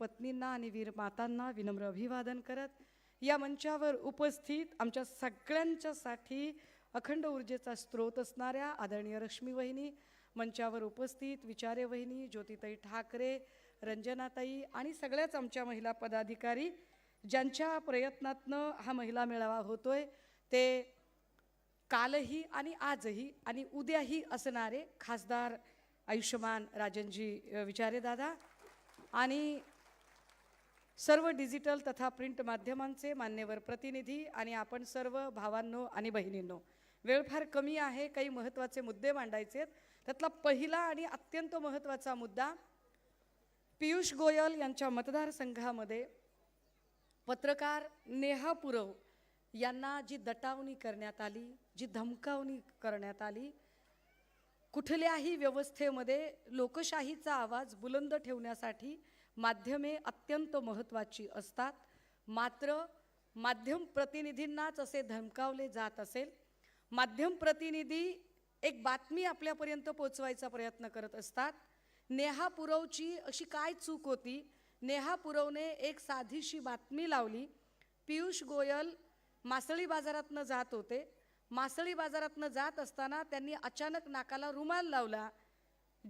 पत्नींना आणि वीर मातांना विनम्र अभिवादन करत या मंचावर उपस्थित आमच्या सगळ्यांच्यासाठी अखंड ऊर्जेचा स्रोत असणाऱ्या आदरणीय रश्मी वहिनी मंचावर उपस्थित विचारे वहिनी ज्योतिताई ठाकरे रंजनाताई आणि सगळ्याच आमच्या महिला पदाधिकारी ज्यांच्या प्रयत्नातनं हा महिला मेळावा होतोय ते कालही आणि आजही आणि उद्याही असणारे खासदार आयुष्यमान राजनजी विचारे दादा आणि सर्व डिजिटल तथा प्रिंट माध्यमांचे मान्यवर प्रतिनिधी आणि आपण सर्व भावांनो आणि बहिणींनो वेळ फार कमी आहे काही महत्त्वाचे मुद्दे मांडायचे आहेत. त्यातला पहिला आणि अत्यंत महत्त्वाचा मुद्दा पियुष गोयल यांच्या मतदारसंघामध्ये पत्रकार नेहा पुरव यांना जी दटावणी करण्यात आली जी धमकावणी करण्यात आली कुठल्याही व्यवस्थेमध्ये लोकशाहीचा आवाज बुलंद ठेवण्यासाठी माध्यमे अत्यंत महत्त्वाची असतात. मात्र माध्यम प्रतिनिधींनाच असे धमकावले जात असेल. माध्यम प्रतिनिधी एक बातमी आपल्यापर्यंत पोचवायचा प्रयत्न करत असतात. नेहा पुरवची अशी काय चूक होती? नेहा पुरवने एक साधीशी बातमी लावली. पियुष गोयल मासळी बाजारातनं जात होते. मासळी बाजारातनं जात असताना त्यांनी अचानक नाकाला रुमाल लावला.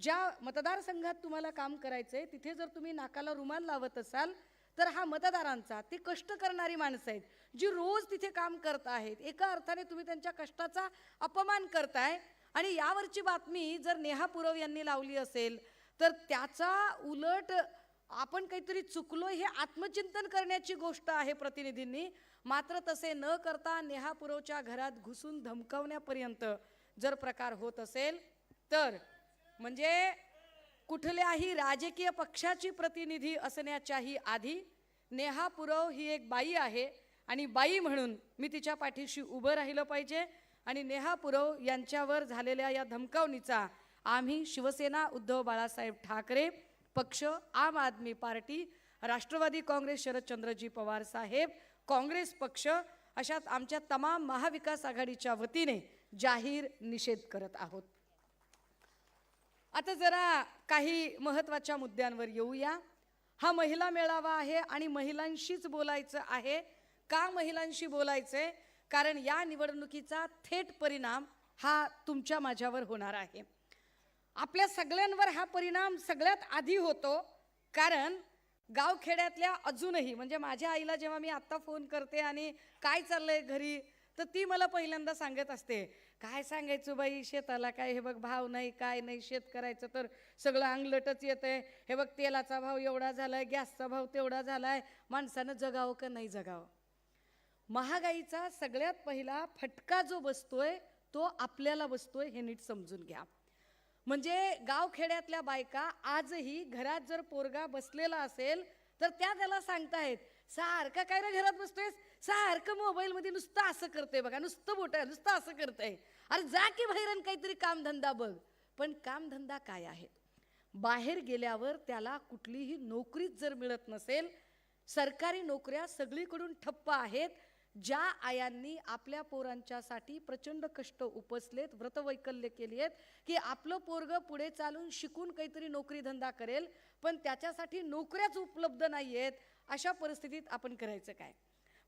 ज्या मतदारसंघात तुम्हाला काम करायचं आहे तिथे जर तुम्ही नाकाला रुमाल लावत असाल तर हा मतदारांचा ते कष्ट करणारी माणसं आहेत जी रोज तिथे काम करत आहेत. एका अर्थाने तुम्ही त्यांच्या कष्टाचा अपमान करताय. आणि यावरची बातमी जर नेहा पुरव यांनी लावली असेल तर त्याचा उलट आपण काहीतरी चुकलो हे आत्मचिंतन करण्याची गोष्ट आहे प्रतिनिधींनी. मात्र तसे न करता नेहा पुरवच्या घरात घुसून धमकावण्यापर्यंत जर प्रकार होत असेल तर म्हणजे कुठल्याही राजकीय पक्षाची प्रतिनिधी असण्याच्याही आधी नेहा पुरव ही एक बाई आहे आणि बाई म्हणून मी तिच्या पाठीशी उभं राहिलं पाहिजे आणि नेहा पुरव यांच्यावर झालेल्या या धमकावणीचा आम्ही शिवसेना उद्धव बाळासाहेब ठाकरे पक्ष आम आदमी पार्टी राष्ट्रवादी काँग्रेस शरदचंद्रजी पवार साहेब काँग्रेस पक्ष अशात आमच्या तमाम महाविकास आघाडीच्या वतीने जाहीर निषेध करत आहोत. आता जरा काही महत्त्वाच्या मुद्द्यांवर येऊया. हा महिला मेळावा आहे आणि महिलांशीच बोलायचं आहे. का महिलांशी बोलायचंय? कारण या निवडणुकीचा थेट परिणाम हा तुमच्या माझ्यावर होणार आहे. आपल्या सगळ्यांवर हा परिणाम सगळ्यात आधी होतो. कारण गावखेड्यातल्या अजूनही म्हणजे माझ्या आईला जेव्हा मी आत्ता फोन करते आणि काय चाललंय घरी तर ती मला पहिल्यांदा सांगत असते काय सांगायचं बाई? शेताला काय? हे बघ भाव नाही काय नाही शेत करायचं तर सगळं अंगलटच येतंय. हे बघ तेलाचा भाव एवढा झालाय गॅसचा भाव तेवढा झालाय. माणसानं जगावं का नाही जगावं? महागाईचा सगळ्यात पहिला फटका जो बसतोय तो आपल्याला बसतोय हे नीट समजून घ्या. म्हणजे गावखेड्यातल्या बायका आजही घरात जर पोरगा बसलेला असेल तर त्या त्याला सांगतायत सारखं काय रे घरात बसतोयस? सारखं मोबाईलमध्ये नुसतं असं करतंय बघा नुसतं बोट नुसतं असं करतंय. अरे जा की भैरण काहीतरी कामधंदा बघ. पण कामधंदा काय आहे बाहेर गेल्यावर त्याला कुठलीही नोकरीच जर मिळत नसेल सरकारी नोकऱ्या सगळीकडून ठप्प आहेत ज्या आयांनी आपल्या पोरांच्यासाठी प्रचंड कष्ट उपसलेत व्रतवैकल्य केली आहेत की आपलं पोरग पुढे चालून शिकून काहीतरी नोकरी धंदा करेल पण त्याच्यासाठी नोकऱ्याच उपलब्ध नाही आहेत अशा परिस्थितीत आपण करायचं काय?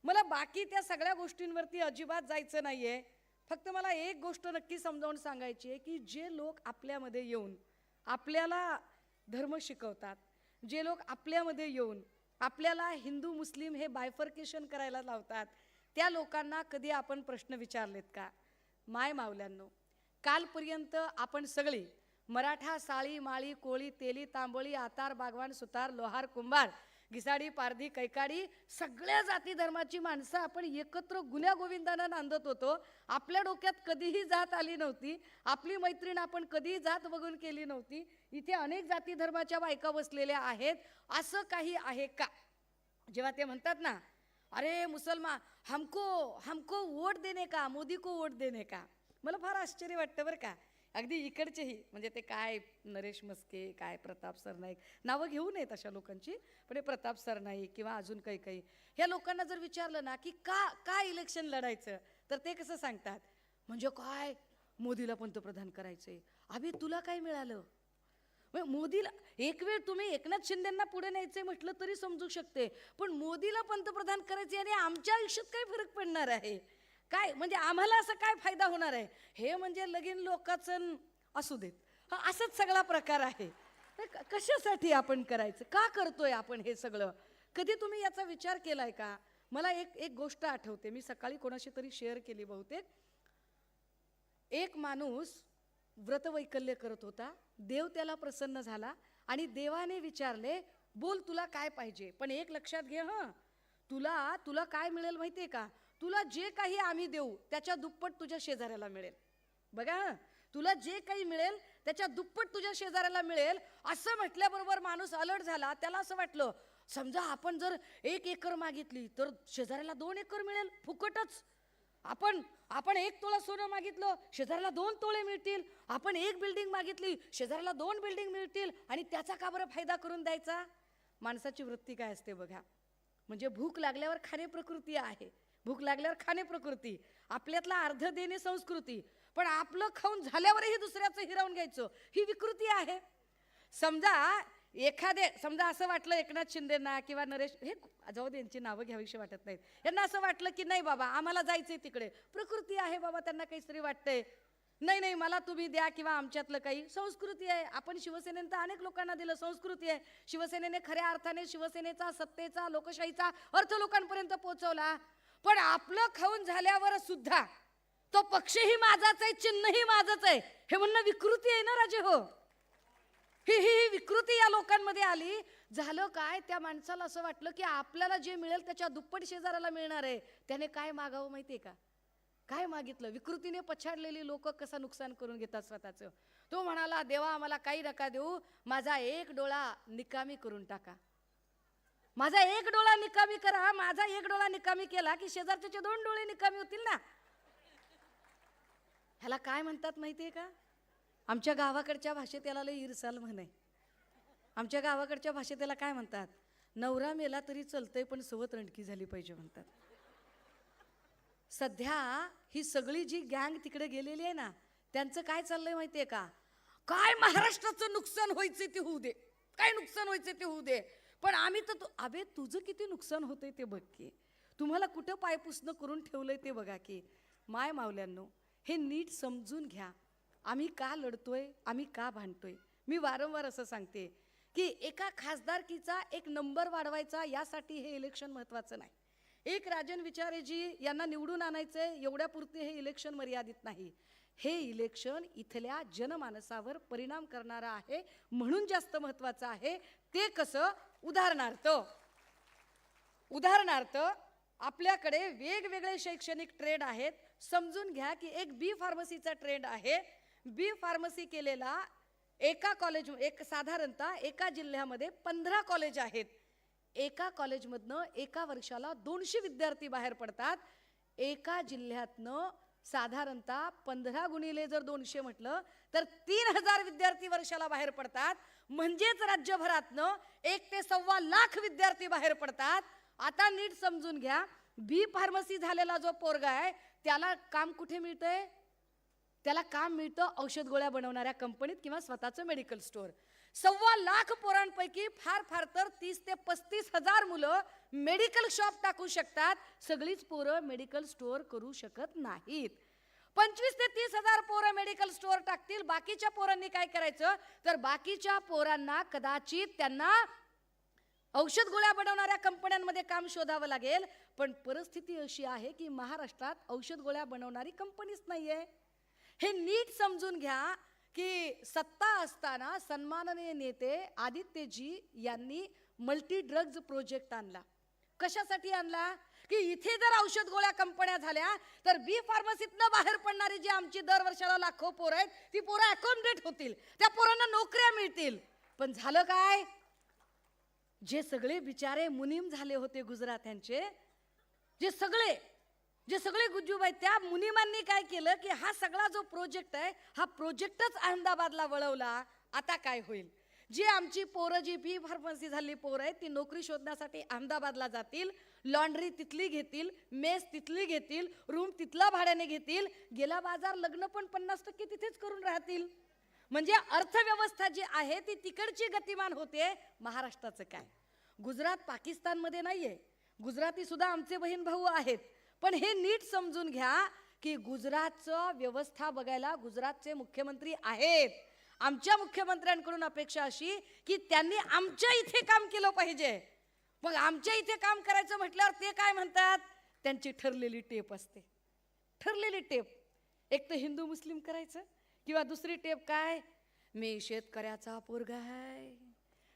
मला बाकी त्या सगळ्या गोष्टींवरती अजिबात जायचं नाही आहे फक्त मला एक गोष्ट नक्की समजावून सांगायची आहे की जे लोक आपल्यामध्ये येऊन आपल्याला धर्म शिकवतात जे लोक आपल्यामध्ये येऊन आपल्याला हिंदू मुस्लिम हे बायफर्केशन करायला लावतात त्या लोकांना कधी आपण प्रश्न विचारलेत का? माय मावल्यांनो कालपर्यंत आपण सगळी मराठा साळी माळी कोळी तेली तांबोळी आतार बागवान सुतार लोहार कुंभार घिसाडी पारधी कैकाडी सगळ्या जाती धर्माची माणसं आपण एकत्र गुन्ह्या गोविंदानं नांदत होतो. आपल्या डोक्यात कधीही जात आली नव्हती. आपली मैत्रीण आपण कधीही जात बघून केली नव्हती. इथे अनेक जाती धर्माच्या बायका बसलेल्या आहेत. असं काही आहे का? जेव्हा ते म्हणतात ना अरे मुसलमान हमको हमको वोट देणे का मोदी को वोट देणे का. मला फार आश्चर्य वाटतं बरं का. अगदी इकडचेही म्हणजे ते काय नरेश मस्के काय प्रताप सरनाईक नावं घेऊ नयेत अशा लोकांची पण हे प्रताप सरनाईक किंवा अजून काही काही ह्या लोकांना जर विचारलं ना की का काय इलेक्शन लढायचं तर ते कसं सांगतात? म्हणजे काय? मोदीला पंतप्रधान करायचंय. अभि तुला काय मिळालं? मग मोदीला एक वेळ तुम्ही एकनाथ शिंदेना पुढे न्यायचंय म्हटलं तरी समजू शकते पण मोदीला पंतप्रधान करायचे आणि आमच्या आयुष्यात काय फरक पडणार आहे? काय म्हणजे आम्हाला असं काय फायदा होणार आहे? हे म्हणजे लगीन लोकाचं असू देत. हा असंच सगळा प्रकार आहे. कशासाठी आपण करायचं? का करतोय आपण हे सगळं? कधी तुम्ही याचा विचार केलाय का? मला एक एक गोष्ट आठवते. मी सकाळी कोणाशी तरी शेअर केली बहुतेक. एक माणूस व्रतवैकल्य करत होता. देव त्याला प्रसन्न झाला आणि देवाने विचारले बोल तुला काय पाहिजे? पण एक लक्षात घे हं. तुला तुला काय मिळेल माहितीये का? तुला जे काही आम्ही देऊ त्याच्या दुप्पट तुझ्या शेजाऱ्याला मिळेल. बघा तुला जे काही मिळेल त्याच्या दुप्पट तुझ्या शेजाऱ्याला मिळेल. असं म्हटल्याबरोबर माणूस अलर्ट झाला त्याला असं वाटलं समजा आपण जर एक एकर मागितली तर शेजाऱ्याला दोन एकर मिळेल फुकटच. आपण आपण एक तोळा सोनं मागितलं शेजाऱ्याला दोन तोळे मिळतील. आपण एक बिल्डिंग मागितली शेजाऱ्याला दोन बिल्डिंग मिळतील. आणि त्याचा का बरं फायदा करून द्यायचा? माणसाची वृत्ती काय असते बघा. म्हणजे भूक लागल्यावर खाणे प्रकृती आहे. भूक लागल्यावर खाणे प्रकृती आपल्यातला अर्ध देणे संस्कृती पण आपलं खाऊन झाल्यावरही दुसऱ्याचं हिरावून घ्यायचं ही विकृती आहे. समजा एखादे समजा असं वाटलं एकनाथ शिंदेना किंवा नरेश हे जाऊ दे यांची नावं घ्यावीशी वाटत नाहीत. यांना असं वाटलं की नाही बाबा आम्हाला जायचंय तिकडे. प्रकृती आहे बाबा त्यांना काहीतरी वाटतंय. नाही नाही मला तुम्ही द्या किंवा आमच्यातलं काही. संस्कृती आहे. आपण शिवसेनेनं तर अनेक लोकांना दिलं. संस्कृती आहे. शिवसेनेने खऱ्या अर्थाने शिवसेनेचा सत्तेचा लोकशाहीचा अर्थ लोकांपर्यंत पोहोचवला. पण आपलं खाऊन झाल्यावर सुद्धा तो पक्षही माझाच आहे चिन्हही माझंच आहे. हे म्हणणं विकृती आहे ना राजे हो? ही ही विकृती या लोकांमध्ये आली. झालं काय? त्या माणसाला असं वाटलं की आपल्याला जे मिळेल त्याच्या दुप्पट शेजाऱ्याला मिळणार आहे. त्याने काय मागावं माहितीये का? काय मागितलं? विकृतीने पछाडलेली लोक कसं नुकसान करून घेतात स्वतःचं? तो म्हणाला देवा आम्हाला काही नका देऊ. माझा एक डोळा निकामी करून टाका. माझा एक डोळा निकामी करा माझा एक डोळा निकामी केला की शेजारच्याचे दोन डोळे निकामी होतील ना? ह्याला काय म्हणतात माहिती आहे का? आमच्या गावाकडच्या भाषेत याला लय इरसाल म्हणे. आमच्या गावाकडच्या भाषेत त्याला काय म्हणतात? नवरा मेला तरी चालतंय पण सवत रणकी झाली पाहिजे म्हणतात. सध्या ही सगळी जी गँग तिकडे गेलेली आहे ना त्यांचं काय चाललंय माहितीये का? काय महाराष्ट्राचं नुकसान व्हायचं ते होऊ दे. काय नुकसान व्हायचं ते होऊ दे. पण आम्ही तर तु- अबे तुझं किती नुकसान होतंय ते बघ की. तुम्हाला कुठं पायपुसणं करून ठेवलंय ते बघा की. माय मावल्यांनो हे नीट समजून घ्या. आम्ही का लढतोय आम्ही का भांडतोय? मी वारंवार असं सांगते की एका खासदारकीचा एक नंबर वाढवायचा यासाठी हे इलेक्शन महत्त्वाचं नाही. एक राजन विचारेजी यांना निवडून आणायचं आहे एवढ्यापुरते हे इलेक्शन मर्यादित नाही. हे इलेक्शन इथल्या जनमानसावर परिणाम करणारं आहे म्हणून जास्त महत्त्वाचं आहे. ते कसं उदाहरणार्थ उदाहरणार्थ आपल्याकडे वेगवेगळे शैक्षणिक ट्रेड आहेत. समजून घ्या की एक बी फार्मसीचा ट्रेंड आहे. बी फार्मसी केलेला एका कॉलेज एक साधारणतः एका जिल्ह्यामध्ये पंधरा कॉलेज आहेत. एका कॉलेजमधनं एका वर्षाला दोनशे विद्यार्थी बाहेर पडतात. एका जिल्ह्यातनं साधारणतः पंधरा गुणिले जर दोनशे म्हटलं तर तीन हजार विद्यार्थी वर्षाला बाहेर पडतात. म्हणजेच राज्यभरातनं एक ते सव्वा लाख विद्यार्थी बाहेर पडतात. आता नीट समजून घ्या बी फार्मसी झालेला जो पोरगा आहे त्याला काम कुठे मिळतंय? त्याला काम मिळतं औषध गोळ्या बनवणाऱ्या कंपनीत किंवा स्वतःचं मेडिकल स्टोअर सव्वा लाख पोरांपैकी फार फार तर तीस ते पस्तीस हजार मुलं मेडिकल शॉप टाकू शकतात. सगळीच पोरं मेडिकल स्टोअर करू शकत नाहीत. पंचवीस ते तीस हजार पोरं मेडिकल स्टोअर टाकतील. बाकीच्या पोरांनी काय करायचं? तर बाकीच्या पोरांना कदाचित त्यांना औषध गोळ्या बनवणाऱ्या कंपन्यांमध्ये काम शोधावं लागेल. पण परिस्थिती अशी आहे की महाराष्ट्रात औषध गोळ्या बनवणारी कंपनीच नाहीये. हे नीट समजून घ्या की सत्ता असताना सन्माननीय नेते आदित्यजी यांनी मल्टी ड्रग्ज प्रोजेक्ट आणला. कशासाठी आणला? की इथे जर औषध गोळ्या कंपन्या झाल्या तर बी फार्मसीतनं बाहेर पडणारी जी आमची दर वर्षाला लाखो पोरं आहेत ती पोरं अकोमडेट होतील. त्या पोरांना नोकऱ्या मिळतील. पण झालं काय? जे सगळे बिचारे मुनीम झाले होते गुजरात्यांचे जे सगळे जे सगळे गुज्जूबाई त्या मुनिमांनी काय केलं की हा सगळा जो प्रोजेक्ट आहे हा प्रोजेक्टच अहमदाबादला वळवला. आता काय होईल? जी आमची पोरं जी बी फार्मसी झाली पोरं आहेत ती नोकरी शोधण्यासाठी अहमदाबादला जातील. लॉन्ड्री तिथली घेतील मेस तिथली घेतील रूम तिथला भाड्याने घेतील गेला बाजार लग्न पण पन्नास टक्के तिथेच करून राहतील. म्हणजे अर्थव्यवस्था जी आहे ती तिकडची गतिमान होते महाराष्ट्राचं काय? गुजरात पाकिस्तानमध्ये नाहीये. गुजराती सुद्धा आमचे बहीण भाऊ आहेत. पण हे नीट समजून घ्या की गुजरातचं व्यवस्था बघायला गुजरातचे मुख्यमंत्री आहेत. आमच्या मुख्यमंत्र्यांकडून अपेक्षा अशी की त्यांनी आमच्या इथे काम केलं पाहिजे. मग आमच्या इथे काम करायचं म्हटल्यावर ते काय म्हणतात? त्यांची ठरलेली टेप असते. ठरलेली टेप. एक तर हिंदू मुस्लिम करायचं किंवा दुसरी टेप काय? मी शेतकऱ्याचा पोरगा आहे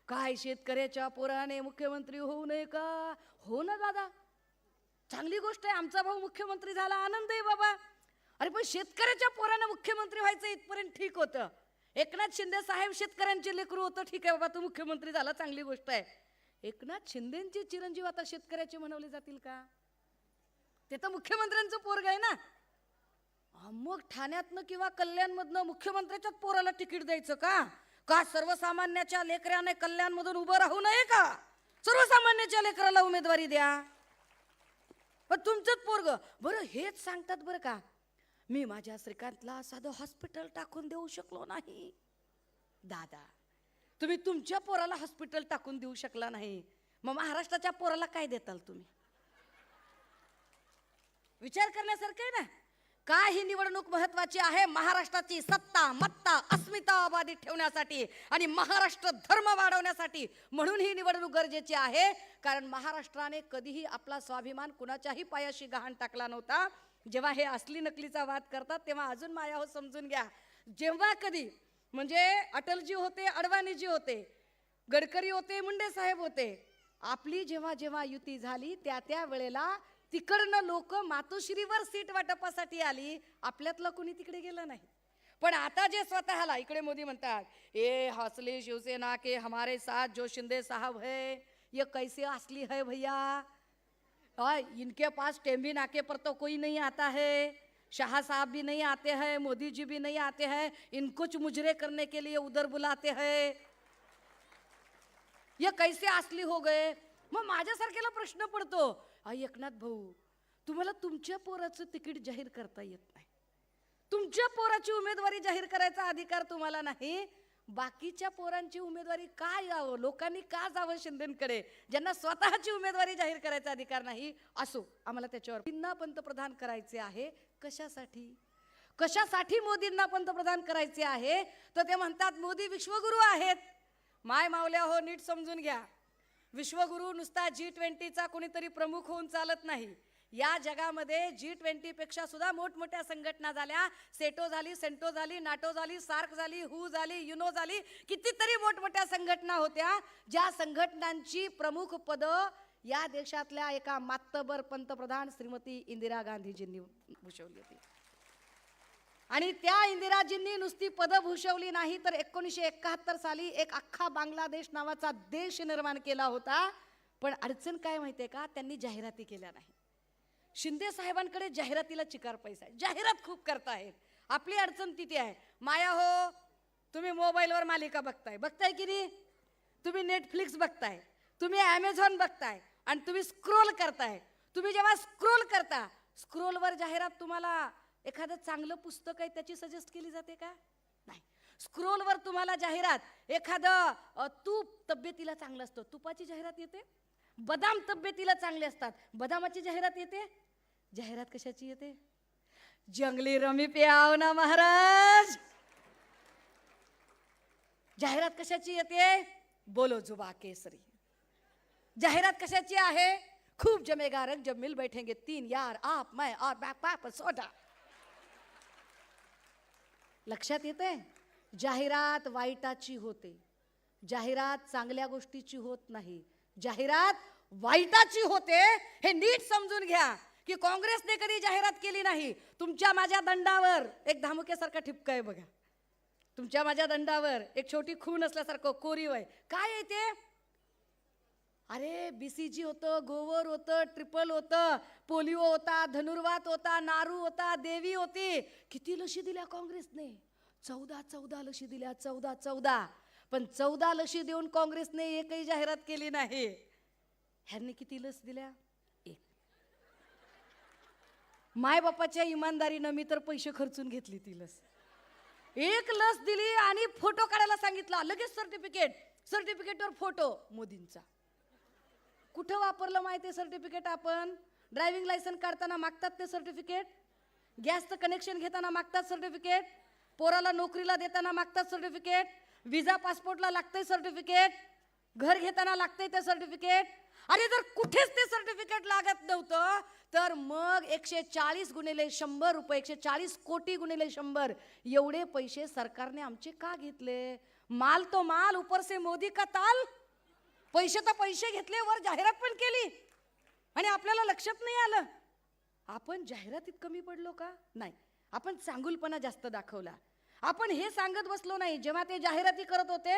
काय शेतकऱ्याच्या पोराने मुख्यमंत्री होऊ नये का? हो ना दादा. चांगली गोष्ट आहे आमचा भाऊ मुख्यमंत्री झाला आनंद आहे बाबा. अरे पण शेतकऱ्याच्या पोरानं मुख्यमंत्री व्हायचं इथपर्यंत ठीक होतं. एकनाथ शिंदे साहेब शेतकऱ्यांचे लेकरू होतं ठीक आहे बाबा तू मुख्यमंत्री झाला चांगली गोष्ट आहे. एकनाथ शिंदेचे चिरंजीव आता शेतकऱ्याचे म्हणवले जातील का? ते तर मुख्यमंत्र्यांचं पोरग आहे ना? मग ठाण्यातनं किंवा कल्याणमधनं मुख्यमंत्र्याच्याच पोराला तिकीट द्यायचं का? का सर्वसामान्याच्या लेकराने कल्याणमधून उभं राहू नये का? सर्वसामान्याच्या लेकराला उमेदवारी द्या. पण तुमचंच पोरग. बरं हेच सांगतात बरं का मी माझ्या श्रीकांतला साधं हॉस्पिटल टाकून देऊ शकलो नाही. दादा तुम्ही तुमच्या पोराला हॉस्पिटल टाकून देऊ शकला नाही. मग महाराष्ट्राच्या पोराला काय देताल तुम्ही? विचार करण्यासारखं आहे ना? का ही निवडणूक महत्वाची आहे महाराष्ट्राची सत्ता मत्ता अस्मिता अबाधित ठेवण्यासाठी आणि महाराष्ट्र धर्म वाढवण्यासाठी. म्हणून ही निवडणूक गरजेची आहे कारण महाराष्ट्राने कधीही आपला स्वाभिमान कुणाच्याही पायाशी गहाण टाकला नव्हता. जेव्हा हे असली नकलीचा वाद करतात तेव्हा अजून माया हो समजून घ्या. जेव्हा कधी म्हणजे अटलजी होते अडवाणीजी होते गडकरी होते मुंडे साहेब होते. आपली जेव्हा जेव्हा युती झाली त्या त्या वेळेला तिकडनं लोक मातोश्रीवर सीट वाटपासाठी आली. आपल्यातलं कोणी तिकडे गेलं नाही. पण आता जे स्वतःला इकडे मोदी म्हणतात ए हौसले शिवसेना के हमारे साथ जो शिंदे साहब है ये कैसे असली है भैया? इनके पास टेम्बी नाके पर तो कोई नहीं आता है. शाह साहब भी नहीं आते हैं मोदी जी भी नहीं आते हैं इनको कुछ मुजरे करने के लिए उधर बुलाते हैं। ये कैसे असली हो गए? मग माझ्यासारख्याला प्रश्न पडतो एकनाथ भाऊ तुम्हाला तुमच्या पोराचं तिकीट जाहीर करता येत नाही. तुमच्या पोराची उमेदवारी जाहीर करायचा अधिकार तुम्हाला नाही. बाकीच्या पोरांची उमेदवारी का यावं? लोकांनी का जावं शिंदेकडे? ज्यांना स्वतःची उमेदवारी जाहीर करायचा अधिकार नाही असो. आम्हाला त्याच्यावर पुन्हा पंतप्रधान करायचे आहे. कशासाठी? कशासाठी मोदींना पंतप्रधान करायचे आहे? तर ते म्हणतात मोदी विश्वगुरू आहेत. माय मावल्या हो नीट समजून घ्या. विश्वगुरू नुसता जी ट्वेंटीचा कोणीतरी प्रमुख होऊन चालत नाही. या जगामध्ये जी ट्वेंटीपेक्षा सुद्धा मोठमोठ्या संघटना झाल्या. सेटो झाली सेंटो झाली नाटो झाली सार्क झाली हू झाली युनो झाली कितीतरी मोठमोठ्या संघटना होत्या. ज्या संघटनांची प्रमुख पदं या देशातल्या एका मातबर पंतप्रधान श्रीमती इंदिरा गांधीजींनी भूषवली होती. आणि त्या इंदिराजींनी नुसती पदं भूषवली नाही तर एकोणीसशे एकाहत्तर साली एक अख्खा बांगलादेश नावाचा देश निर्माण केला होता. पण अडचण काय माहितीये का? त्यांनी जाहिराती केल्या नाही. शिंदे साहेबांकडे जाहिरातीला चिकार पैसा आहे. जाहिरात खूप करतायत आपली अडचण तिथे आहे. माया हो तुम्ही मोबाईलवर मालिका बघताय. बघताय की नाही? तुम्ही नेटफ्लिक्स बघताय. तुम्ही ॲमेझॉन बघताय. आणि तुम्ही स्क्रोल करताय. तुम्ही जेव्हा स्क्रोल करता स्क्रोलवर जाहिरात तुम्हाला एखादं चांगलं पुस्तक आहे त्याची सजेस्ट केली जाते का? नाही. स्क्रोलवर तुम्हाला जाहिरात एखादं तूप तब्येतीला चांगलं असतं. तुपाची जाहिरात येते. बदाम तब्येतीला चांगले असतात. बदामाची जाहिरात येते. जाहिरात कशाची येते? जंगली रमी प्याव ना महाराज. जाहिरात कशाची येते? बोलो जुबा केसरी. जाहिरात कशाची आहे? खूप जमेगा रंग जब मिल बैठेंगे तीन यार आप मैं और बैक पाप सोडा. लक्षात येते जाहिरात वाईटाची होते. जाहिरात चांगल्या गोष्टीची होत नाही. जाहिरात वाईटाची होते हे नीट समजून घ्या की काँग्रेसने कधी जाहिरात केली नाही. तुमच्या माझ्या दंडावर एक धामुक्यासारखा ठिपका आहे बघा. तुमच्या माझ्या दंडावर एक छोटी खून असल्यासारखं कोरीव आहे. काय आहे ते? अरे बी सी जी होतं गोवर होतं ट्रिपल होतं पोलिओ होता धनुर्वात होता नारू होता देवी होती. किती लशी दिल्या काँग्रेसने? चौदा चौदा लशी दिल्या चौदा चौदा. पण चौदा लशी देऊन काँग्रेसने एकही जाहिरात केली नाही. ह्यांनी किती लस दिल्या? एक. मायबापाच्या इमानदारीनं मी तर पैसे खर्चून घेतली ती लस. एक लस दिली आणि फोटो काढायला सांगितला. लगेच सर्टिफिकेट सर्टिफिकेटवर फोटो मोदींचा. कुठं वापरलं माहिती आहे सर्टिफिकेट आपण? ड्रायव्हिंग लायसन काढताना मागतात ते सर्टिफिकेट गॅसचं कनेक्शन घेताना मागतात सर्टिफिकेट पोराला नोकरीला देताना मागतात सर्टिफिकेट विजा पासपोर्टला लागतंय सर्टिफिकेट घर घेताना लागतंय ते सर्टिफिकेट अरे जर कुठेच ते सर्टिफिकेट लागत नव्हतं तर मग एकशे चाळीस गुणिले शंभर रुपये एकशे चाळीस कोटी गुणिले शंभर एवढे पैसे सरकारने आमचे का घेतले? माल तो माल उपरसे मोदी का ताल? पैसे तर पैसे घेतले वर जाहिरात पण केली. आणि आपल्याला लक्षात नाही आलं. आपण जाहिरातीत कमी पडलो का? नाही. आपण चांगुलपणा जास्त दाखवला. आपण हे सांगत बसलो नाही. जेव्हा ते जाहिराती करत होते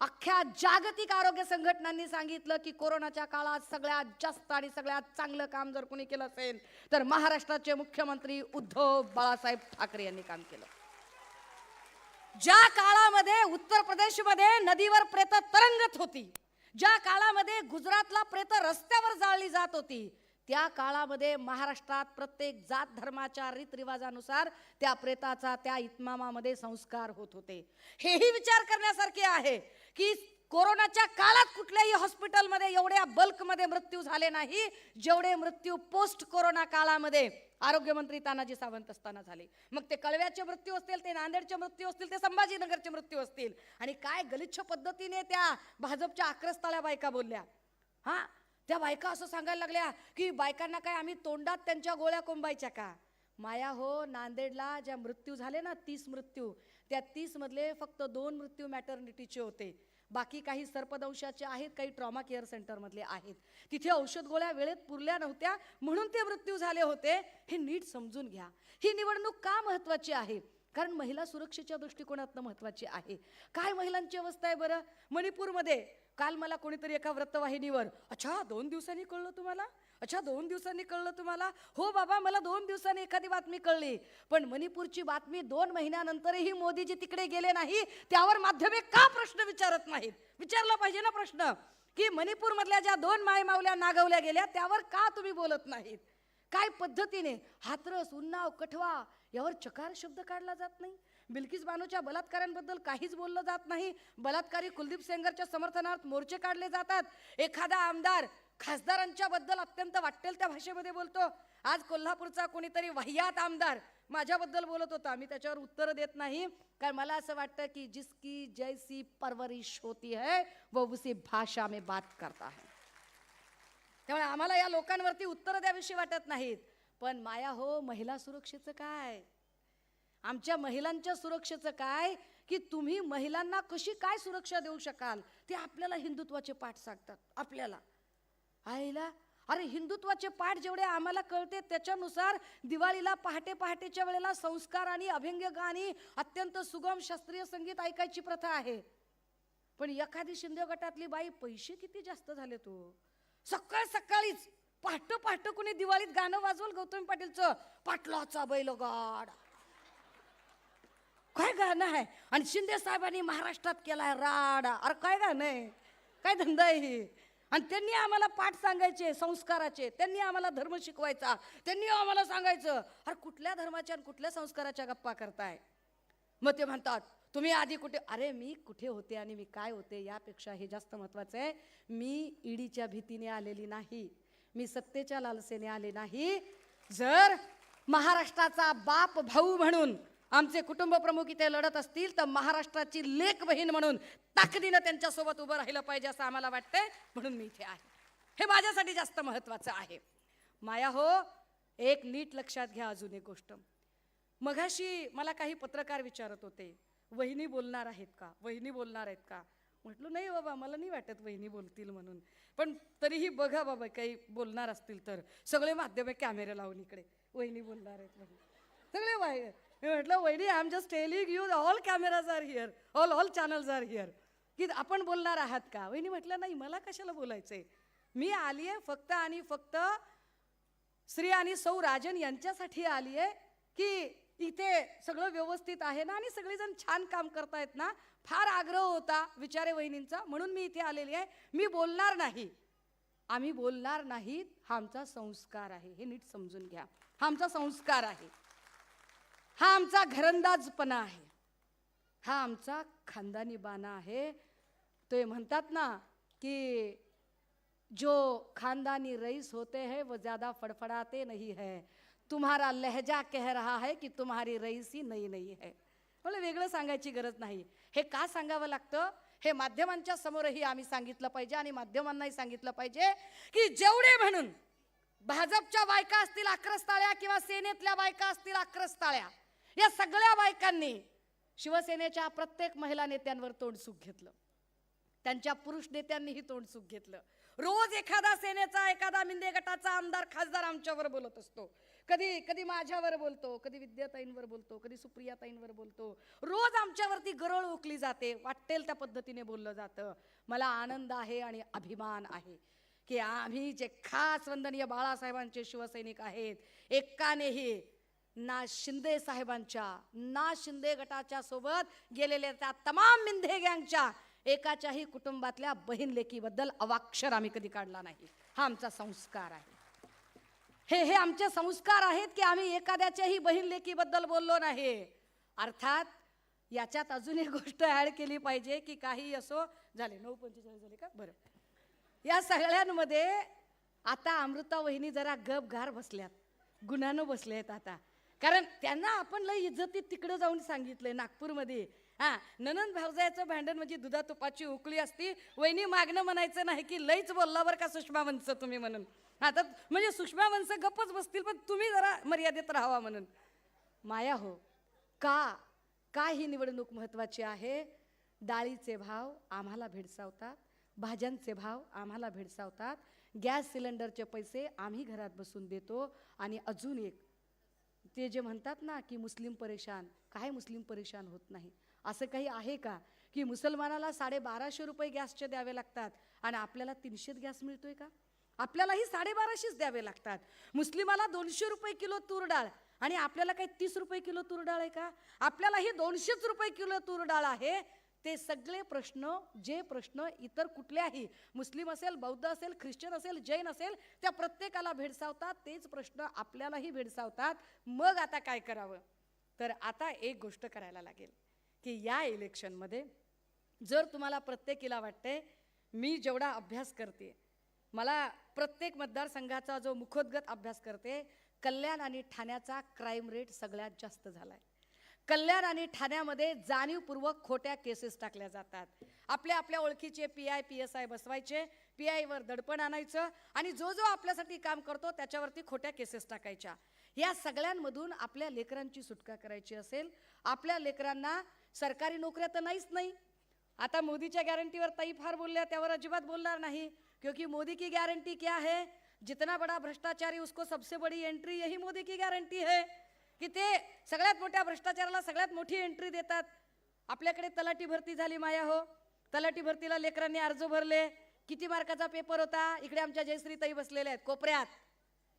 अख्ख्या जागतिक आरोग्य संघटनांनी सांगितलं की कोरोनाच्या काळात सगळ्यात जास्त आणि सगळ्यात चांगलं काम जर कोणी केलं असेल तर महाराष्ट्राचे मुख्यमंत्री उद्धव बाळासाहेब ठाकरे यांनी काम केलं. ज्या काळामध्ये उत्तर प्रदेशमध्ये नदीवर प्रेत तरंगत होती ज्या काळामध्ये गुजरातला प्रेत रस्त्यावर जाळली जात होती त्या काळामध्ये महाराष्ट्रात प्रत्येक जात धर्माच्या रीतरिवाजानुसार त्या प्रेताचा त्या इतमामामध्ये संस्कार होत होते. हेही विचार करण्यासारखे आहे की कोरोनाच्या काळात कुठल्याही हॉस्पिटलमध्ये एवढ्या बल्कमध्ये मृत्यू झाले नाही जेवढे मृत्यू पोस्ट कोरोना काळामध्ये. आरोग्यमंत्री तानाजी सावंत असताना झाले. मग ते कळव्याचे मृत्यू असतील ते नांदेडचे मृत्यू असतील ते संभाजीनगरचे मृत्यू असतील. आणि काय गलिच्छ पद्धतीने त्या भाजपच्या आक्रस्ताळ्या बायका बोलल्या. हा? त्या बायका असं सांगायला लागल्या की बायकांना काय आम्ही तोंडात त्यांच्या गोळ्या कोंबायच्या का? माया हो नांदेडला ज्या मृत्यू झाले ना तीस मृत्यू त्या तीसमधले फक्त दोन मृत्यू मॅटर्निटीचे होते. बाकी काही सर्पदंशाचे आहेत काही ट्रॉमा केअर सेंटरमधले आहेत. तिथे औषध गोळ्या वेळेत पुरल्या नव्हत्या म्हणून ते मृत्यू झाले होते. हे नीट समजून घ्या. ही निवडणूक का महत्वाची आहे? कारण महिला सुरक्षेच्या दृष्टिकोनातनं महत्वाची आहे. काय महिलांची अवस्था आहे बरं? मणिपूरमध्ये. काल मला कोणीतरी एका वृत्तवाहिनीवर अच्छा दोन दिवसांनी कळलं तुम्हाला? अच्छा दोन दिवसांनी कळलं तुम्हाला? हो बाबा मला दोन दिवसांनी एखादी बातमी कळली. पण मणिपूरची बातमी दोन महिन्यानंतरही मोदीजी तिकडे गेले नाही त्यावर माध्यमे का प्रश्न विचारत नाहीत? विचारला पाहिजे ना प्रश्न. की मणिपूरमधल्या ज्या दोन मायमावल्या नागवल्या गेल्या त्यावर का तुम्ही बोलत नाहीत? काय पद्धतीने? हातरस उन्नाव कठवा यावर चकार शब्द काढला जात नाही? बिल्किस बानूच्या बलात्कारांबद्दल काहीच बोललं जात नाही. बलात्कारी कुलदीप सेंगरच्या समर्थनार्थ मोर्चे काढले जातात. एखादा आमदार खासदारांच्या बद्दल अत्यंत वाटेल त्या भाषेमध्ये बोलतो. आज कोल्हापूरचा कोणीतरी वाह्यात आमदार माझ्याबद्दल बोलत होता. मी त्याच्यावर उत्तर देत नाही. कारण मला असं वाटतं की जिसकी जैसी परवरिश होती है वो उसी भाषा में बात करता है. त्यामुळे आम्हाला या लोकांवरती उत्तर द्याविषयी वाटत नाहीत. पण माया हो महिला सुरक्षेचं काय? आमच्या महिलांच्या सुरक्षेचं काय? की तुम्ही महिलांना कशी काय सुरक्षा देऊ शकाल? ते आपल्याला हिंदुत्वाचे पाठ सांगतात. आपल्याला. आईला अरे हिंदुत्वाचे पाठ जेवढे आम्हाला कळते त्याच्यानुसार दिवाळीला पहाटे पहाटेच्या वेळेला संस्कार आणि अभंग गाणी अत्यंत सुगम शास्त्रीय संगीत ऐकायची प्रथा आहे. पण एखादी शिंदे गटातली बाई पैसे किती जास्त झाले तू? सकाळ सकाळीच पहाट पहाट कुणी दिवाळीत गाणं वाजवल गौतम पाटीलचं? पाटलाचा बैलगाड काय गाणं आहे? आणि शिंदे साहेबांनी महाराष्ट्रात केलाय राडा. अरे काय गाणं आहे? काय धंदा आहे आणि त्यांनी आम्हाला पाठ सांगायचे संस्काराचे. त्यांनी आम्हाला धर्म शिकवायचा. त्यांनी आम्हाला सांगायचं अरे कुठल्या धर्माच्या आणि कुठल्या संस्काराच्या गप्पा करताय? मग ते म्हणतात तुम्ही आधी कुठे अरे मी कुठे होते आणि मी काय होते यापेक्षा हे जास्त महत्वाचं आहे. मी ईडीच्या भीतीने आलेली नाही. मी सत्तेच्या लालसेने आले नाही. जर महाराष्ट्राचा बाप भाऊ म्हणून आमचे कुटुंब प्रमुख इथे लढत असतील तर महाराष्ट्राची लेख बहीण म्हणून ताकदीनं त्यांच्यासोबत उभं राहिलं पाहिजे असं आम्हाला वाटतंय. म्हणून मी इथे आहे. हे माझ्यासाठी जास्त महत्वाचं आहे. माया हो एक नीट लक्षात घ्या अजून एक गोष्ट. मघाशी मला काही पत्रकार विचारत होते. वहिनी बोलणार आहेत का? वहिनी बोलणार आहेत का? म्हटलं नाही बाबा मला नाही वाटत वहिनी बोलतील म्हणून. पण तरीही बघा बाबा काही बोलणार असतील तर. सगळे माध्यम कॅमेरे लावून इकडे. वहिनी बोलणार आहेत म्हणून सगळे वाय मी म्हटलं वहिनी I am just telling you all cameras are here all all channels are here की आपण बोलणार आहात का? वहिनी म्हटलं नाही मला कशाला बोलायचंय? मी आली आहे फक्त आणि फक्त श्री आणि सौ राजन यांच्यासाठी आली आहे की इथे सगळं व्यवस्थित आहे ना आणि सगळेजण छान काम करतायत ना? फार आग्रह होता विचारे वहिनींचा म्हणून मी इथे आलेली आहे. मी बोलणार नाही. आम्ही बोलणार नाहीत. हा आमचा संस्कार आहे. हे नीट समजून घ्या. हा आमचा संस्कार आहे. हा आमचा घरंदाजपणा आहे. हा आमचा खानदानी बाणा आहे. ते म्हणतात ना की जो खानदानी रईस होते हैं वो ज्यादा फड़फड़ाते नहीं है. तुम्हारा लहजा कह रहा है की तुम्हारी रईसी नई नाही है. मला वेगळं सांगायची गरज नाही. हे का सांगावं लागतं? हे माध्यमांच्या समोरही आम्ही सांगितलं पाहिजे आणि माध्यमांनाही सांगितलं पाहिजे की जेवढे म्हणून भाजपच्या बायका असतील आक्रस्ताळ्या किंवा सेनेतल्या बायका असतील आक्रस्ताळ्या या सगळ्या बायकांनी शिवसेनेच्या प्रत्येक महिला नेत्यांवर तोंडसुख घेतलं. त्यांच्या पुरुष नेत्यांनीही तोंडसुख घेतलं. रोज एखादा सेनेचा एखादा मिंदे गटाचा आमदार खासदार आमच्यावर बोलत असतो. कधी कधी माझ्यावर बोलतो कधी विद्याताईंवर बोलतो कधी सुप्रियाताईंवर बोलतो. रोज आमच्यावरती गरळ ओकली जाते. वाटेल त्या पद्धतीने बोललं जातं. मला आनंद आहे आणि अभिमान आहे की आम्ही जे खास वंदनीय बाळासाहेबांचे शिवसैनिक आहेत एकानेही ना शिंदे साहेबांच्या ना शिंदे गटाच्या सोबत गेलेल्या त्या तमाम मिंधे गँगच्या एकाच्याही कुटुंबातल्या बहीण लेकीबद्दल अवाक्षर आम्ही कधी काढला नाही. हा आमचा संस्कार आहे. हे हे आमचे संस्कार आहेत की आम्ही एखाद्याच्याही बहीण लेकीबद्दल बोललो नाही. अर्थात याच्यात अजून एक गोष्ट ऍड केली पाहिजे की काही असो झाले नऊ पंचेचाळीस झाले का? बरं. या सगळ्यांमध्ये आता अमृता वहिनी जरा गप गार बसल्यात. गुन्ह्यानं बसले आहेत आता. कारण त्यांना आपण लय इज्जतीत तिकडं जाऊन सांगितलंय नागपूरमध्ये. हां ननंद भावजायचं भांडण म्हणजे दुधा तुपाची उकळी असती वहिनी मागणं म्हणायचं नाही की लईच बोलला बरं का सुषमा वंश तुम्ही म्हणून. हां तर म्हणजे सुषमा वंश गप्पच बसतील पण तुम्ही जरा मर्यादेत राहावा म्हणून. माया हो का का ही निवडणूक महत्त्वाची आहे? डाळीचे भाव आम्हाला भेडसावतात भाज्यांचे भाव आम्हाला भेडसावतात गॅस सिलेंडरचे पैसे आम्ही घरात बसून देतो आणि अजून एक ते जे म्हणतात ना की मुस्लिम परेशान काय मुस्लिम परेशान होत नाही? असं काही आहे का? की मुसलमानाला साडेबाराशे रुपये गॅसचे द्यावे लागतात आणि आपल्याला तीनशेच गॅस मिळतोय का? आपल्यालाही साडेबाराशेच द्यावे लागतात. मुस्लिमाला दोनशे रुपये किलो तूर डाळ आणि आपल्याला काही तीस रुपये किलो तूर डाळ आहे का? आपल्यालाही दोनशेच रुपये किलो तूर डाळ आहे. ते सगळे प्रश्न जे प्रश्न इतर कुठल्याही मुस्लिम असेल बौद्ध असेल ख्रिश्चन असेल जैन असेल त्या प्रत्येकाला भेडसावतात तेच प्रश्न आपल्यालाही भेडसावतात. मग आता काय करावं? तर आता एक गोष्ट करायला लागेल की या इलेक्शनमध्ये जर तुम्हाला प्रत्येकीला वाटते मी जेवढा अभ्यास करते मला प्रत्येक मतदारसंघाचा जो मुखोद्गत अभ्यास करते कल्याण आणि ठाण्याचा क्राईम रेट सगळ्यात जास्त झाला आहे कल्याण आणि ठाण्यामध्ये जाणीवपूर्वक खोट्या केसेस टाकल्या जातात. आपल्या आपल्या ओळखीचे P I P S I बसवायचे पी आयवर दडपण आणायचं आणि जो जो आपल्यासाठी काम करतो त्याच्यावरती खोट्या केसेस टाकायच्या. या सगळ्यांमधून आपल्या लेकरांची सुटका करायची असेल. आपल्या लेकरांना सरकारी नोकऱ्या तर नाहीच नाही. आता मोदीच्या गॅरंटीवर ताई फार बोलल्या त्यावर अजिबात बोलणार नाही. क्योंकि मोदी की गॅरंटी क्या है? जितना बड़ा भ्रष्टाचारी उसको सबसे बड़ी एंट्री यही मोदी की गॅरंटी है. की ते सगळ्यात मोठ्या भ्रष्टाचाराला सगळ्यात मोठी एंट्री देतात. आपल्याकडे तलाठी भरती झाली माया हो. तलाठी भरतीला लेकरांनी अर्ज भरले. किती मार्काचा पेपर होता? इकडे आमच्या जयश्री ताई बसलेल्या आहेत कोपऱ्यात.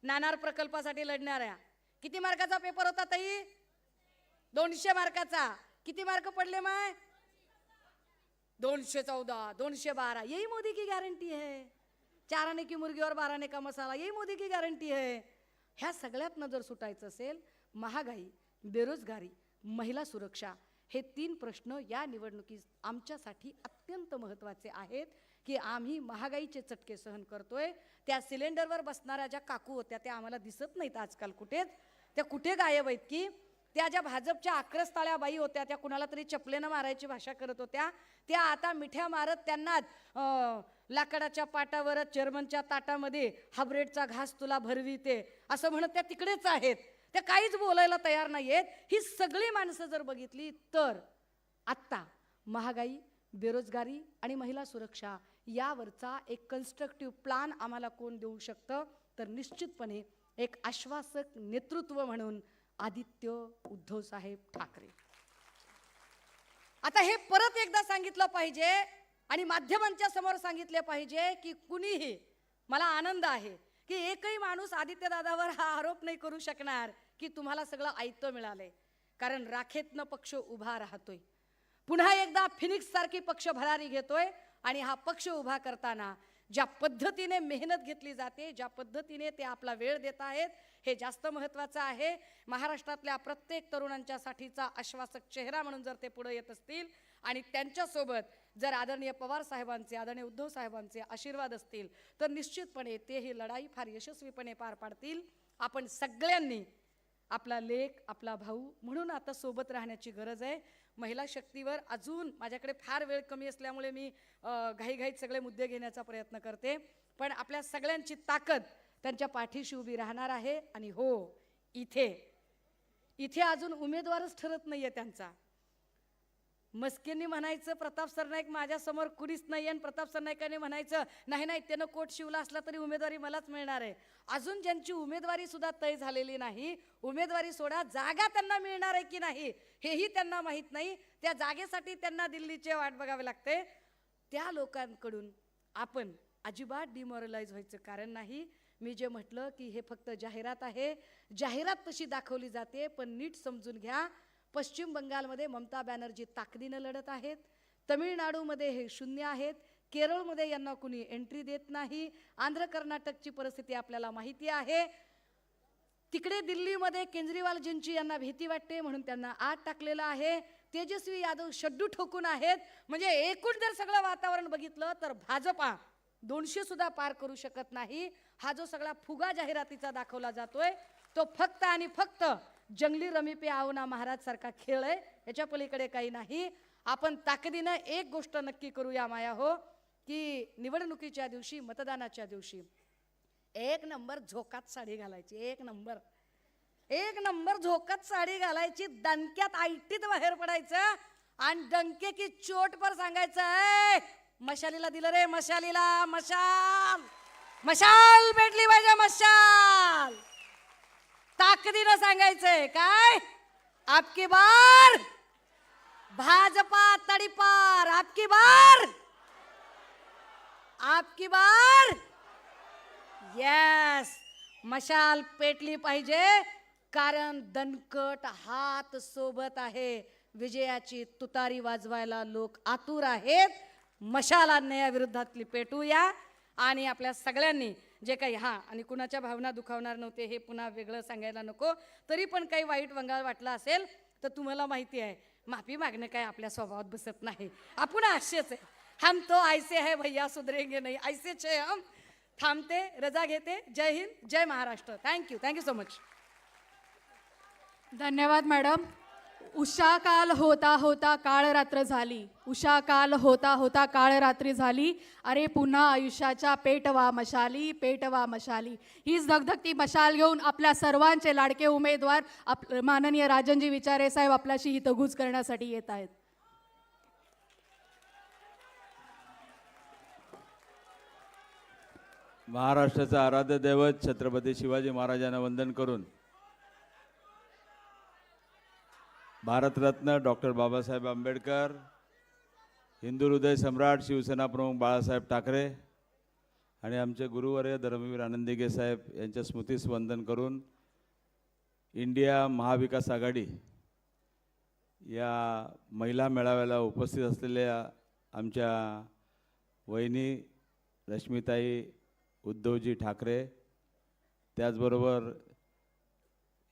नाणार प्रकल्पासाठी लढणाऱ्या. किती मार्काचा पेपर होता ताई? दोनशे मार्काचा. किती मार्क पडले माय? दोनशे चौदा दोनशे बारा. यही मोदी की गॅरंटी आहे चाराने की मुर्गीवर बाराने का मसाला. यही मोदी की गॅरंटी आहे ह्या सगळ्यातनं जर सुटायचं असेल महागाई बेरोजगारी महिला सुरक्षा हे तीन प्रश्न या निवडणुकीत आमच्यासाठी अत्यंत महत्त्वाचे आहेत की आम्ही महागाईचे चटके सहन करतोय. त्या सिलेंडरवर बसणाऱ्या ज्या काकू होत्या त्या आम्हाला दिसत नाहीत आजकाल कुठेच. त्या कुठे गायब आहेत की? त्या ज्या भाजपच्या आक्रस्ताळ्या बाई होत्या त्या कुणाला तरी चपलेनं मारायची भाषा करत होत्या त्या आता मिठ्या मारत त्यांना लाकडाच्या पाटावरच चेअरमनच्या ताटामध्ये हाब्रेडचा घास तुला भरविते असं म्हणत त्या तिकडेच आहेत. त्या काहीच बोलायला तयार नाही आहेत ही सगळी माणसं जर बघितली तर आत्ता महागाई बेरोजगारी आणि महिला सुरक्षा यावरचा एक कन्स्ट्रक्टिव्ह प्लान आम्हाला कोण देऊ शकतं? तर निश्चितपणे एक आश्वासक नेतृत्व म्हणून आदित्य उद्धव साहेब ठाकरे. आता हे परत एकदा सांगितलं पाहिजे आणि माध्यमांच्या समोर सांगितले पाहिजे की कुणीही मला आनंद आहे की एकही माणूस आदित्यदादावर हा आरोप नाही करू शकणार की तुम्हाला सगळं ऐतं मिळालंय. कारण राखेतनं पक्ष उभा राहतोय. पुन्हा एकदा फिनिक्स सारखी पक्ष भरारी घेतोय आणि हा पक्ष उभा करताना ज्या पद्धतीने मेहनत घेतली जाते ज्या पद्धतीने ते आपला वेळ देत आहेत हे जास्त महत्त्वाचं आहे. महाराष्ट्रातल्या प्रत्येक तरुणांच्यासाठीचा आश्वासक चेहरा म्हणून जर ते पुढे येत असतील आणि त्यांच्यासोबत जर आदरणीय पवार साहेबांचे आदरणीय उद्धव साहेबांचे आशीर्वाद असतील तर निश्चितपणे ते ही लढाई फार यशस्वीपणे पार पाडतील. आपण सगळ्यांनी आपला लेख आपला भाऊ म्हणून आता सोबत राहण्याची गरज आहे. महिला शक्तीवर अजून माझ्याकडे फार वेळ कमी असल्यामुळे मी घाईघाईत सगळे मुद्दे घेण्याचा प्रयत्न करते. पण आपल्या सगळ्यांची ताकद त्यांच्या पाठीशी उभी राहणार आहे आणि हो इथे. इथे अजून उमेदवारच ठरत नाही आहे त्यांचा. मस्केंनी म्हणायचं प्रताप सरनाईक माझ्यासमोर कुणीच नाही आणि प्रताप सरनाईकाने म्हणायचं नाही नाही त्यानं कोट शिवला असला तरी उमेदवारी मलाच मिळणार आहे. अजून ज्यांची उमेदवारी सुद्धा तय झालेली नाही उमेदवारी सोडा जागा त्यांना मिळणार आहे की नाही हेही त्यांना माहीत नाही. त्या जागेसाठी त्यांना दिल्लीचे वाट बघावे लागते. त्या लोकांकडून आपण अजिबात डिमॉरलाइज व्हायचं कारण नाही. मी जे म्हटलं की हे फक्त जाहिरात आहे. जाहिरात तशी दाखवली जाते पण नीट समजून घ्या. पश्चिम बंगालमध्ये ममता बॅनर्जी ताकदीनं लढत आहेत. तमिळनाडूमध्ये हे शून्य आहेत. केरळमध्ये यांना कुणी एंट्री देत नाही. आंध्र कर्नाटकची परिस्थिती आपल्याला माहिती आहे. तिकडे दिल्लीमध्ये केजरीवालजींची यांना भीती वाटते म्हणून त्यांना आत टाकलेलं आहे. तेजस्वी यादव शड्डू ठोकून आहेत. म्हणजे एकूण जर सगळं वातावरण बघितलं तर भाजपा दोनशे सुद्धा पार करू शकत नाही. हा जो सगळा फुगा जाहिरातीचा दाखवला जातोय तो फक्त आणि फक्त जंगली रमी पे आवना महाराज सारखा खेळ आहे. याच्या पलीकडे काही नाही. आपण ताकदीनं एक गोष्ट नक्की करूया माया हो की निवडणुकीच्या दिवशी मतदानाच्या दिवशी एक नंबर झोकात साडी घालायची एक नंबर. एक नंबर झोकात साडी घालायची दणक्यात आयटीत बाहेर पडायचं आणि डंके की चोट पर सांगायचं मशालीला दिलं रे मशालीला मशाल मशाल भेटली पाहिजे मशाल. ताकदीनं सांगायचंय काय? आपकी बार! भाजपा तडीपार आपकी बार! आपकी बार! येस मशाल पेटली पाहिजे कारण दणकट हात सोबत आहे. विजयाची तुतारी वाजवायला लोक आतुर आहेत. मशाल विरुद्धातली पेटूया. आणि आपल्या सगळ्यांनी जे काही हा आणि कुणाच्या भावना दुखावणार नव्हते हे पुन्हा वेगळं सांगायला नको. तरी पण काही वाईट वंगाळ वाटला असेल तर तुम्हाला माहिती आहे माफी मागणं काय आपल्या स्वभावात बसत नाही. आपण असेच आहे. हम तो ऐसे है भैया सुधरेंगे नाही. ऐसेच आहे हम. थांबते रजा घेते. जय हिंद जय Maharashtra. Thank you thank you so much धन्यवाद मॅडम. उषा काल होता होता काळ रात्र झाली. उषा काल होता होता काळ रात्री झाली. अरे पुन्हा आयुष्याच्या पेटवा मशाली पेटवा मशाली. हीच धगधगती मशाल घेऊन आपल्या सर्वांचे लाडके उमेदवार आप माननीय राजनजी विचारे साहेब आपल्याशी हितगुज करण्यासाठी येत आहेत. महाराष्ट्राचं आराध्य दैवत छत्रपती शिवाजी महाराजांना वंदन करून भारतरत्न डॉक्टर बाबासाहेब आंबेडकर हिंदू हृदय सम्राट शिवसेना प्रमुख बाळासाहेब ठाकरे आणि आमचे गुरुवर्य धर्मवीर आनंदिगे साहेब यांच्या स्मृतीस वंदन करून इंडिया महाविकास आघाडी या महिला मेळाव्याला उपस्थित असलेल्या आमच्या वहिनी रश्मिताई उद्धवजी ठाकरे त्याचबरोबर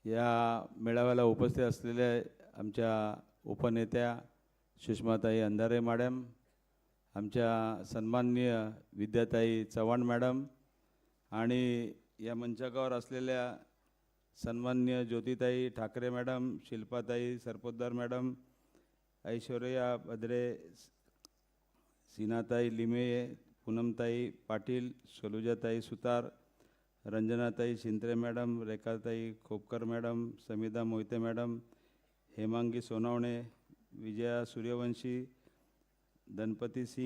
या मेळाव्याला उपस्थित असलेल्या आमच्या उपनेत्या सुषमाताई अंधारे मॅडम आमच्या सन्माननीय विद्याताई चव्हाण मॅडम आणि या मंचकावर असलेल्या सन्माननीय ज्योतिताई ठाकरे मॅडम शिल्पाताई सरपोतदार मॅडम ऐश्वर्या भद्रे सीनाताई लिमे पूनमताई पाटील सलुजाताई सुतार रंजनाताई शिंत्रे मॅडम रेखाताई खोपकर मॅडम समिता मोहिते मॅडम हेमांगी सोनावणे विजया सूर्यवंशी गणपती सिंग